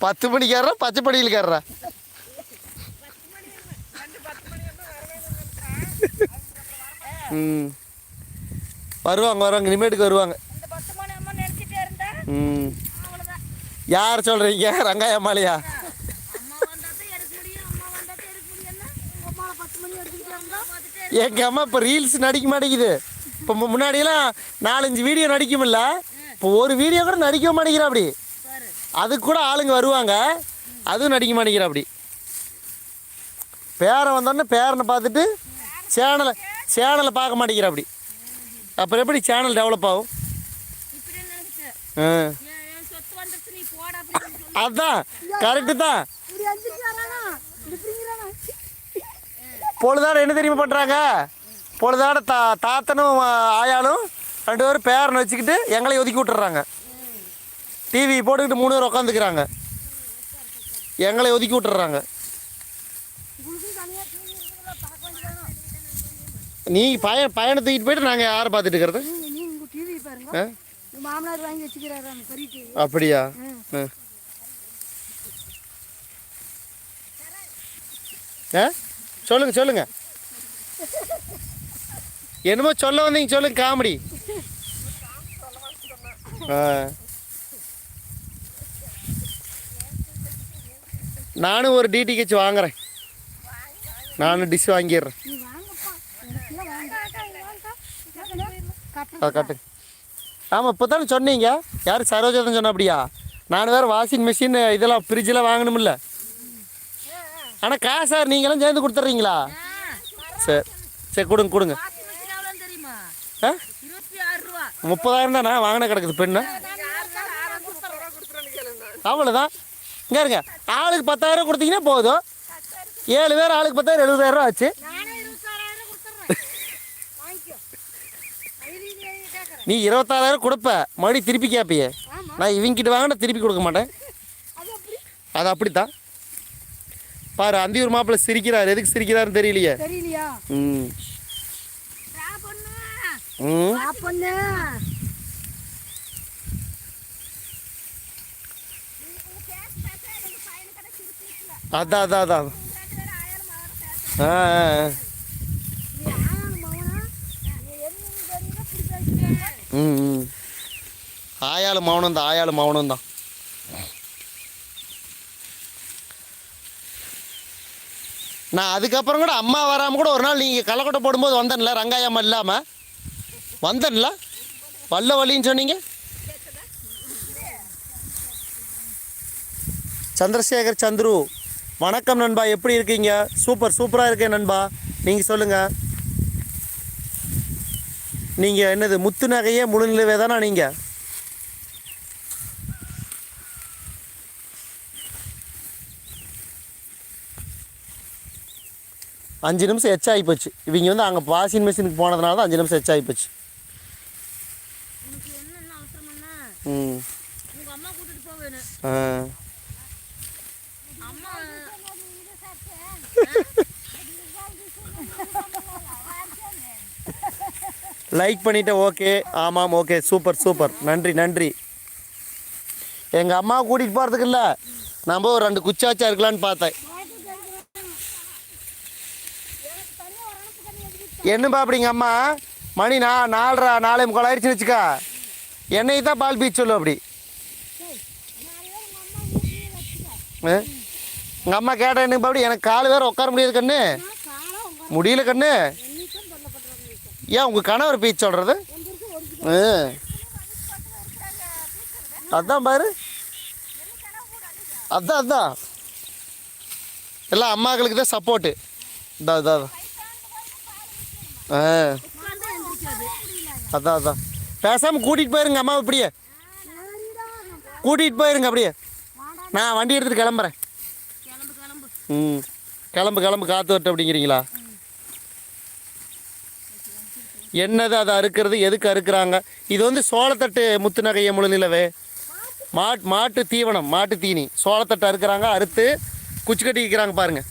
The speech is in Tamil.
பத்து மணிக்காரரா பச்சை படியில்காரரா ம். வருவாங்க வருவாங்க இனிமேட்டுக்கு வருவாங்க. ம். யார் சொல்கிறீங்க ரங்காயம்மாளையா அம்மா வந்தா தான் எடுக்க முடியும் அம்மா வந்தா தான் எடுக்க முடியும்னா உங்க அம்மா பத்து மணி எடுத்துக்கிட்டே இருந்தா பார்த்துட்டே எங்கள் அம்மா இப்போ ரீல்ஸ் நடிக்க மாட்டேங்குது. இப்போ முன்னாடியெல்லாம் நாலஞ்சு வீடியோ நடிக்குமில்ல இப்போ ஒரு வீடியோ கூட நடிக்க மாட்டேங்கிறா அப்படி பாரு அதுக்கு கூட ஆளுங்க வருவாங்க. அதுவும் நடிக்க மாட்டேங்கிறா அப்படி பேரன் வந்தோடனே பேரனை பார்த்துட்டு சேனலை சேனலை பார்க்க மாட்டேங்கிறா அப்படி அப்புறம் எப்படி சேனல் டெவலப் ஆகும்? ஆ. அதான் கரெக்டு தான். பொழுதாட என்ன தெரியுமா பண்ணுறாங்க பொழுதாட தா தாத்தனும் ஆயாலும் ரெண்டு பேரும் பேரனை வச்சுக்கிட்டு எங்களை ஒதுக்கி விட்டுறாங்க. டிவி போட்டுக்கிட்டு மூணு பேர் உட்காந்துக்கிறாங்க எங்களை ஒதுக்கி விட்டுறாங்க. நீ பய பயணம் தூக்கிட்டு போயிட்டு நாங்கள் யாரை பார்த்துட்டு இருக்கிறது? ஆ? மாமனார் வாங்கி வச்சுக்கிறாரு அப்படியா ஆ. சொல்லுங்க சொல்லுங்க. என்னமோ சொல்ல வந்தீங்க சொல்லுங்க காமெடி. நானும் ஒரு டிடிஹெச் வாங்குறேன். நானும் டிஷ் வாங்கிடுறேன். அதை ஆமாம் இப்போ தானே சொன்னீங்க. யார் சரோஜா தான் சொன்ன அப்படியா? நான் வேறு வாஷிங் மிஷின் இதெல்லாம் ஃப்ரிட்ஜெலாம் வாங்கணுமில்ல ஆனால் காசார் நீங்களும் சேர்ந்து கொடுத்துட்றீங்களா சரி சரி கொடுங்க கொடுங்க. ஆ? முப்பதாயிரம் தானே? வாங்கின கிடக்குது பெண்ணு. அவ்வளோதான் இங்கே இருங்க. ஆளுக்கு பத்தாயிரம் கொடுத்தீங்கன்னா போதும். ஏழு பேர் ஆளுக்கு பத்தாயிரம் எழுபதாயிரம் ஆச்சு. நீ இருபத்தாறாயிரம் கொடுப்ப. மறுபடியும் திருப்பி கேட்பியே நான் இவங்கிட்ட வாங்கினா திருப்பி கொடுக்க மாட்டேன். அது அப்படித்தான். பாரு அந்தியூர் மாப்பிள்ளை சிரிக்கிறார். எதுக்கு சிரிக்கிறாருன்னு தெரியலையே. தெரியலையா? ம். அதான் அதான் அதான். ஆ. ம் ம். ஆயாளு மௌனம் தான் ஆயாளு மௌனம் தான். நான் அதுக்கப்புறம் கூட அம்மா வராமல் கூட ஒரு நாள் நீங்கள் கள்ளக்கொட்டை போடும்போது வந்தேன்ல ரங்காயம்மா இல்லாமல் வந்தேன்ல? வல்ல வழின்னு சொன்னீங்க? சந்திரசேகர் சந்துரு வணக்கம் நண்பா எப்படி இருக்கீங்க? சூப்பர் சூப்பராக இருக்கேன் நண்பா. நீங்கள் சொல்லுங்கள் நீங்கள் என்னது முத்து நகையே முழுநிலவே தானா நீங்கள் அஞ்சு நிமிஷம் எச்சா போச்சு. இவங்க வந்து அங்கே வாஷிங் மிஷினுக்கு போனதுனால தான் அஞ்சு நிமிஷம் எச்சா போச்சு. ம் ஆ. லைக் பண்ணிட்டேன் ஓகே ஆமாம் ஓகே சூப்பர் சூப்பர் நன்றி நன்றி. எங்கள் அம்மா கூட்டிகிட்டு போகிறதுக்கு இல்லை. நம்ம ஒரு ரெண்டு குச்சாச்சா இருக்கலான்னு பார்த்தேன். என்னப்பா அப்படிங்க அம்மா? மணி நா நாலரை நாலே முக்கால் ஆயிடுச்சுன்னு வச்சுக்கா. என்னை தான் பால் பீச் சொல்லு அப்படி? எங்கள் அம்மா கேட்டேன் என்னப்பா அப்படி எனக்கு கால் வேறு உட்கார முடியாது கண்ணு. முடியல கண்ணு. ஏன் உங்கள் கணவர் பீச் சொல்கிறது அதான் பாரு. அதான் அதான். எல்லாம் அம்மாக்களுக்கு தான் சப்போர்ட்டு இதான் அதான் அதான். ஆ. அதான் அதான். பேசாமல் கூட்டிகிட்டு போயிருங்க அம்மா இப்படியே. கூட்டிகிட்டு போயிருங்க அப்படியே. நான் வண்டி எடுத்துகிட்டு கிளம்புறேன். ம். கிளம்பு கிளம்பு காற்று வரட்டு அப்படிங்கிறீங்களா? என்னது அதை அறுக்கிறது எதுக்கு அறுக்கிறாங்க? இது வந்து சோளத்தட்டு முத்து நகைய முழுநிலவே மாட் மாட்டு தீவனம் மாட்டு தீனி. சோளத்தட்டு அறுக்கிறாங்க அறுத்து குச்சி கட்டி வைக்கிறாங்க பாருங்கள்